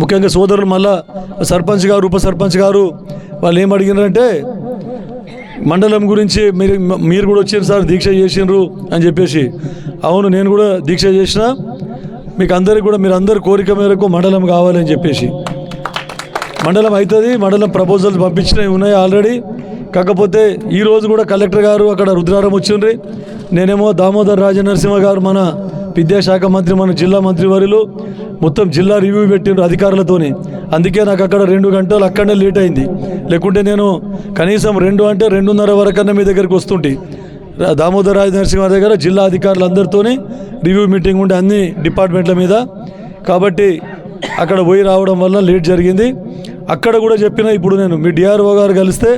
ముఖ్యంగా సోదరులు మళ్ళా సర్పంచ్ గారు ఉప సర్పంచ్ గారు వాళ్ళు ఏం అడిగినారంటే మండలం గురించి మీరు మీరు కూడా వచ్చారు సార్ దీక్ష చేసిండ్రు అని చెప్పేసి. అవును నేను కూడా దీక్ష చేసిన. మీకు అందరికి కూడా మీరు అందరి కోరిక మేరకు మండలం కావాలని చెప్పేసి. మండలం అవుతుంది మండలం ప్రపోజల్స్ పంపించినవి ఉన్నాయి ఆల్రెడీ కాకపోతే ఈ రోజు కూడా కలెక్టర్ గారు అక్కడ రుద్రారం వచ్చిండ్రి. నేనేమో దామోదర్ రాజనరసింహ గారు మన విద్యాశాఖ మంత్రి మన జిల్లా మంత్రివర్యులు మొత్తం జిల్లా రివ్యూ పెట్టిండ్రు అధికారులతోని. అందుకే నాకు అక్కడ రెండు గంటలు అక్కడనే లేట్ అయింది. లేకుంటే నేను కనీసం రెండు అంటే రెండున్నర వరకన్నా మీ దగ్గరికి వస్తుంటే. దామోదర్ రాజ నరసింహ దగ్గర జిల్లా అధికారులందరితోని రివ్యూ మీటింగ్ ఉండే అన్ని డిపార్ట్మెంట్ల మీద. కాబట్టి అక్కడ పోయి రావడం వల్ల లేట్ జరిగింది. అక్కడ కూడా చెప్పిన ఇప్పుడు నేను మీ డిఆర్ఓ గారు కలిస్తే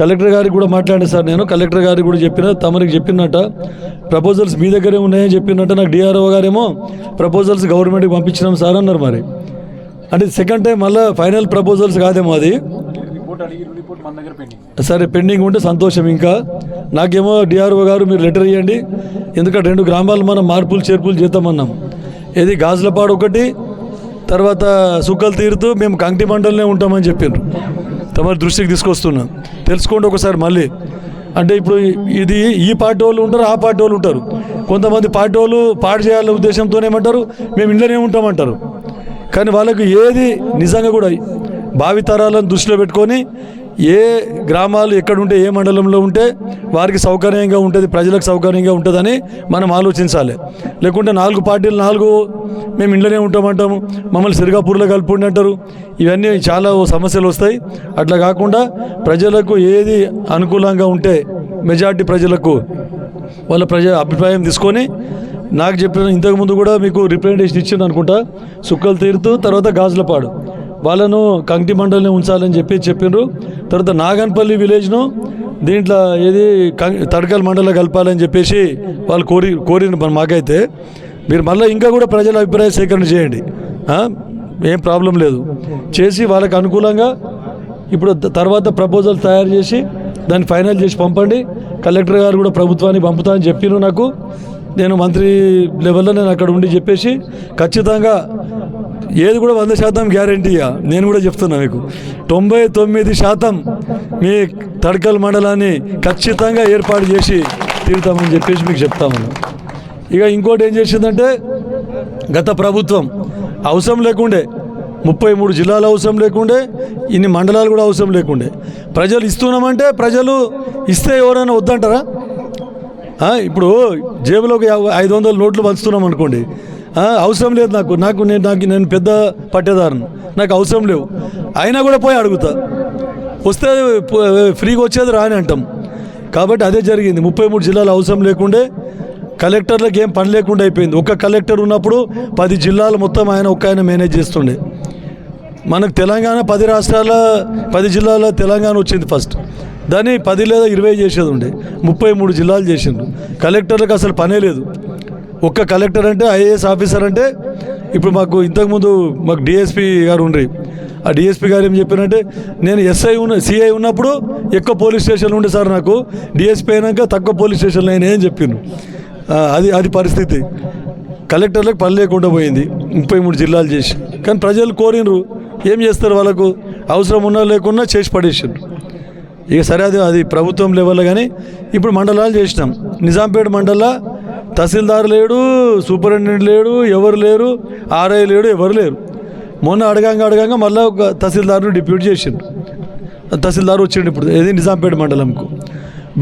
కలెక్టర్ గారికి కూడా మాట్లాడాను సార్ నేను. కలెక్టర్ గారికి కూడా చెప్పిన తమరికి చెప్పినట్ట. ప్రపోజల్స్ మీ దగ్గరే ఉన్నాయని చెప్పినట్ట నాకు డిఆర్ఓ గారేమో ప్రపోజల్స్ గవర్నమెంట్కి పంపించినాం సార్ అన్నారు మరి. అంటే సెకండ్ టైం మళ్ళీ ఫైనల్ ప్రపోజల్స్ కాదేమో అది. సరే పెండింగ్ ఉంటే సంతోషం ఇంకా. నాకేమో డిఆర్ఓ గారు మీరు లెటర్ ఇవ్వండి ఎందుకంటే రెండు గ్రామాలు మనం మార్పులు చేర్పులు చేద్దామన్నాం. ఏది గాజులపాడు ఒకటి తర్వాత సుక్కలు తీరుతూ మేము కంటి మండలనే ఉంటామని చెప్పిండ్రు తమ దృష్టికి తీసుకొస్తున్నాం. తెలుసుకోండి ఒకసారి మళ్ళీ. అంటే ఇప్పుడు ఇది ఈ పార్టీ వాళ్ళు ఉంటారు ఆ పార్టీ వాళ్ళు ఉంటారు. కొంతమంది పార్టీ వాళ్ళు పాడు చేయాలనే ఉద్దేశంతో ఏమంటారు మేము ఇంట్లోనే ఉంటామంటారు. కానీ వాళ్ళకు ఏది నిజంగా కూడా భావితరాలను దృష్టిలో పెట్టుకొని ఏ గ్రామాలు ఎక్కడుంటే ఏ మండలంలో ఉంటే వారికి సౌకర్యంగా ఉంటుంది ప్రజలకు సౌకర్యంగా ఉంటుందని మనం ఆలోచించాలి. లేకుంటే నాలుగు పార్టీలు నాలుగు మేము ఇంట్లోనే ఉంటామంటాము మమ్మల్ని సిరిగాపూర్లో కలుపుండి అంటారు. ఇవన్నీ చాలా సమస్యలు వస్తాయి. అట్లా కాకుండా ప్రజలకు ఏది అనుకూలంగా ఉంటే మెజార్టీ ప్రజలకు వాళ్ళ ప్రజా అభిప్రాయం తీసుకొని నాకు చెప్పిన ఇంతకుముందు కూడా మీకు రిప్రజెంటేషన్ ఇచ్చింది అనుకుంటా. సుక్కలు తీరుతూ తర్వాత గాజులపాడు వాళ్ళను కంటి మండలిని ఉంచాలని చెప్పి చెప్పిండ్రు తర్వాత నాగన్పల్లి విలేజ్ను దీంట్లో ఏది కం- తడకల్ మండలం కలపాలని చెప్పేసి వాళ్ళు కోరి కోరిన మన మాకైతే. మీరు మళ్ళీ ఇంకా కూడా ప్రజల అభిప్రాయ సేకరణ చేయండి. ఏం ప్రాబ్లం లేదు. చేసి వాళ్ళకి అనుకూలంగా ఇప్పుడు తర్వాత ప్రపోజల్ తయారు చేసి దాన్ని ఫైనల్ చేసి పంపండి. కలెక్టర్ గారు కూడా ప్రభుత్వానికి పంపుతా అని చెప్పిను నాకు. నేను మంత్రి లెవెల్లో నేను అక్కడ ఉండి చెప్పేసి ఖచ్చితంగా ఏది కూడా వంద శాతం గ్యారంటీయా? నేను కూడా చెప్తున్నా మీకు. తొంభై తొమ్మిది శాతం మీ తడకల్ మండలాన్ని ఖచ్చితంగా ఏర్పాటు చేసి తీరుతామని చెప్పేసి మీకు చెప్తామని ఇక ఇంకోటి ఏం చేసిందంటే గత ప్రభుత్వం అవసరం లేకుండే ముప్పై మూడు జిల్లాలు అవసరం లేకుండే ఇన్ని మండలాలు కూడా అవసరం లేకుండే. ప్రజలు ఇస్తున్నామంటే ప్రజలు ఇస్తే ఎవరైనా వద్దంటారా? ఇప్పుడు జేబులోకి యాభై- ఐదు వందల నోట్లు పంచుతున్నాం అనుకోండి అవసరం లేదు నాకు. నాకు నేను నాకు నేను పెద్ద పట్టేదారును. నాకు అవసరం లేవు. అయినా కూడా పోయి అడుగుతా. వస్తే ఫ్రీగా వచ్చేది రాని అంటాం. కాబట్టి అదే జరిగింది. ముప్పై మూడు జిల్లాలు అవసరం లేకుండే కలెక్టర్లకు ఏం పని లేకుండా అయిపోయింది. ఒక్క కలెక్టర్ ఉన్నప్పుడు పది జిల్లాలు మొత్తం ఆయన ఒక్క ఆయన మేనేజ్ చేస్తుండే. మనకు తెలంగాణ పది రాష్ట్రాల పది జిల్లాల తెలంగాణ వచ్చింది ఫస్ట్. దాన్ని పది లేదా ఇరవై చేసేది ఉండే. ముప్పై మూడు జిల్లాలు చేసిండ్రు. కలెక్టర్లకు అసలు పనే లేదు. ఒక్క కలెక్టర్ అంటే ఐఏఎస్ ఆఫీసర్ అంటే ఇప్పుడు మాకు ఇంతకుముందు మాకు డిఎస్పీ గారు ఉండ్రి. ఆ డిఎస్పి గారు ఏం చెప్పారంటే నేను ఎస్ఐ ఉన్న సిఐ ఉన్నప్పుడు ఎక్కువ పోలీస్ స్టేషన్లు ఉండే సార్ నాకు. డిఎస్పి అయినాక తక్కువ పోలీస్ స్టేషన్లు అయినా ఏం చెప్పాను అది అది పరిస్థితి. కలెక్టర్లకు పని లేకుండా పోయింది. ముప్పై మూడు జిల్లాలు చేసి. కానీ ప్రజలు కోరినరు ఏం చేస్తారు వాళ్ళకు? అవసరం ఉన్నా లేకున్నా చేసి పడేసారు ఇక సరే అది అది ప్రభుత్వం లెవెల్లో కానీ ఇప్పుడు మండలాలు చేసినాం. నిజాంపేట మండల తహసీల్దార్ లేడు సూపరింటెండెంట్ లేడు ఎవరు లేరు ఆర్ఐ లేడు ఎవరు లేరు. మొన్న అడగంగా అడగంగా మళ్ళీ ఒక తహసీల్దార్ను డిప్యూట్ చేసిండు. తహసీల్దార్ వచ్చిండు ఇప్పుడు ఏది? నిజాంపేట మండలంకు.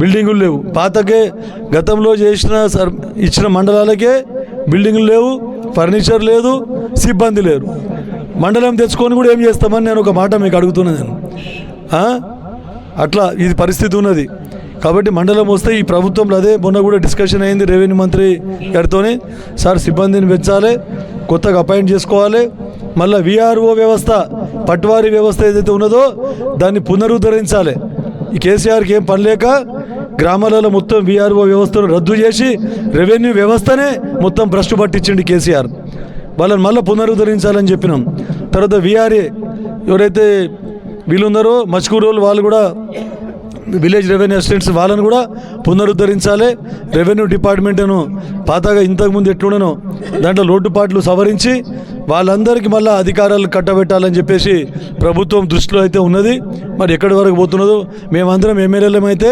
బిల్డింగులు లేవు. పాతకే గతంలో చేసిన సర్ ఇచ్చిన మండలాలకే బిల్డింగులు లేవు ఫర్నిచర్ లేదు సిబ్బంది లేరు. మండలం తెచ్చుకొని కూడా ఏం చేస్తామని నేను ఒక మాట మీకు అడుగుతున్నాను నేను. అట్లా ఇది పరిస్థితి ఉన్నది. కాబట్టి మండలం వస్తే ఈ ప్రభుత్వంలో అదే మొన్న కూడా డిస్కషన్ అయింది రెవెన్యూ మంత్రి గారితోనే. సార్ సిబ్బందిని పెంచాలి కొత్తగా అపాయింట్ చేసుకోవాలి. మళ్ళీ విఆర్ఓ వ్యవస్థ పట్వారీ వ్యవస్థ ఏదైతే ఉన్నదో దాన్ని పునరుద్ధరించాలి. ఈ కేసీఆర్కి ఏం పని లేక గ్రామాలలో మొత్తం విఆర్ఓ వ్యవస్థను రద్దు చేసి రెవెన్యూ వ్యవస్థనే మొత్తం భ్రష్టు పట్టించిండు కేసీఆర్. వాళ్ళని మళ్ళీ పునరుద్ధరించాలని చెప్పినాం. తర్వాత విఆర్ఏ ఎవరైతే వీళ్ళు ఉన్నారో మచ్కూరు వాళ్ళు కూడా విలేజ్ రెవెన్యూ అసిస్టెంట్స్ వాళ్ళని కూడా పునరుద్ధరించాలి. రెవెన్యూ డిపార్ట్మెంట్ను పాతగా ఇంతకుముందు ఎట్లుండను దాంట్లో లోటుపాట్లు సవరించి వాళ్ళందరికీ మళ్ళీ అధికారాలు కట్టబెట్టాలని చెప్పేసి ప్రభుత్వం దృష్టిలో అయితే ఉన్నది. మరి ఎక్కడి వరకు పోతున్నదో మేమందరం ఎమ్మెల్యేలం అయితే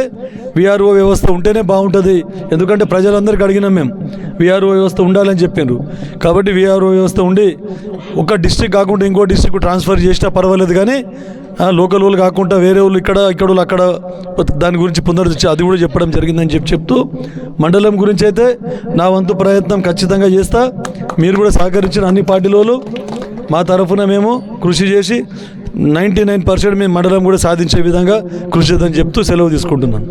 విఆర్ఓ వ్యవస్థ ఉంటేనే బాగుంటుంది. ఎందుకంటే ప్రజలందరికీ అడిగినాం మేము విఆర్ఓ వ్యవస్థ ఉండాలని చెప్పారు కాబట్టి విఆర్ఓ వ్యవస్థ ఉండి ఒక డిస్టిక్ కాకుండా ఇంకో డిస్టిక్ ట్రాన్స్ఫర్ చేసినా పర్వాలేదు కానీ లోకల్ వాళ్ళు కాకుండా వేరే వాళ్ళు ఇక్కడ ఇక్కడ వాళ్ళు అక్కడ దాని గురించి పునరుద్ధి అది కూడా చెప్పడం జరిగిందని చెప్పి చెప్తూ మండలం గురించి అయితే నా వంతు ప్రయత్నం ఖచ్చితంగా చేస్తా. మీరు కూడా సహకరించిన అన్ని పార్టీలలో మా తరఫున మేము కృషి చేసి నైంటీ నైన్ పర్సెంట్ మేము మండలం కూడా సాధించే విధంగా కృషి చేద్దని చెప్తూ సెలవు తీసుకుంటున్నాను.